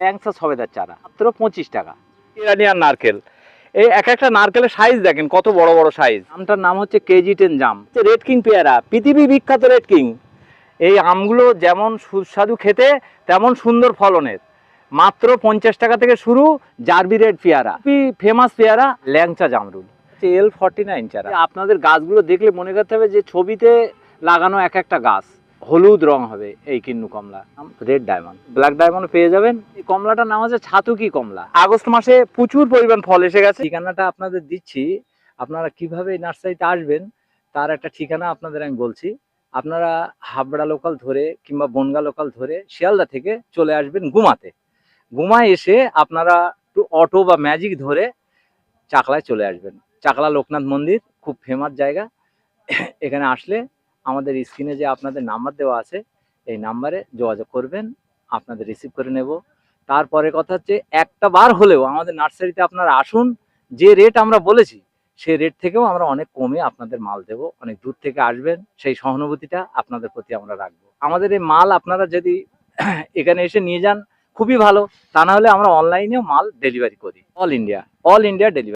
ল্যাংসা সবেদার চারা মাত্র পঁচিশ টাকা। ইরানিয়ান নারকেল। এই এক একটা নারকেলের সাইজ দেখেন কত বড় বড় সাইজ আমটার নাম হচ্ছে কেজি টেন জাম। রেড কিং পেয়ারা পৃথিবী বিখ্যাত রেড কিং এই আমগুলো যেমন সুস্বাদু খেতে তেমন সুন্দর ফলনের। মাত্র পঞ্চাশ টাকা থেকে শুরু জারবি রেড পেয়ারা। ফেমাস পেয়ারা ল্যাংচা জামরুল। এল ফর্টি নাইন চারা। আপনাদের গাছগুলো দেখলে মনে করতে হবে যে ছবিতে লাগানো এক একটা গাছ। হলুদ রং হবে এই কিন্নু কমলা রেড ডায়মন্ড ব্ল্যাক ডায়মন্ড পেয়ে যাবেন। এই কমলাটার নাম আছে ছাতুকি কমলা। আগস্ট মাসে প্রচুর পরিমাণ ফল এসে গেছে। ঠিকানাটা আপনাদের দিচ্ছি। আপনারা কীভাবে নার্সারিতে আসবেন, তার একটা ঠিকানা আপনাদের আমি বলছি। আপনারা হাবড়া লোকাল ধরে কিংবা বনগা লোকাল ধরে শিয়ালদা থেকে চলে আসবেন গুমাতে। গুমায় এসে আপনারা একটু অটো বা ম্যাজিক ধরে চাকলায় চলে আসবেন। চাকলা লোকনাথ মন্দির, খুব ফেমাস জায়গা। এখানে আসলে আমাদের স্ক্রিনে যে আপনাদের নাম্বার দেওয়া আছে, এই নাম্বারে যোগাযোগ করবেন, আপনাদের রিসিভ করে নেব। তারপরে কথা হচ্ছে, একটা বার হলেও আমাদের নার্সারিতে আপনারা আসুন, যে রেট আমরা বলেছি, সেই রেট থেকেও আমরা অনেক কমে আপনাদের মাল দেব। অনেক দূর থেকে আসবেন, সেই সহানুভূতিটা আপনাদের প্রতি আমরা রাখব। আমাদের এই মাল আপনারা যদি এখানে এসে নিয়ে যান, খুবই ভালো। তা না হলে আমরা অনলাইনেও মাল ডেলিভারি করি। All India all India delivery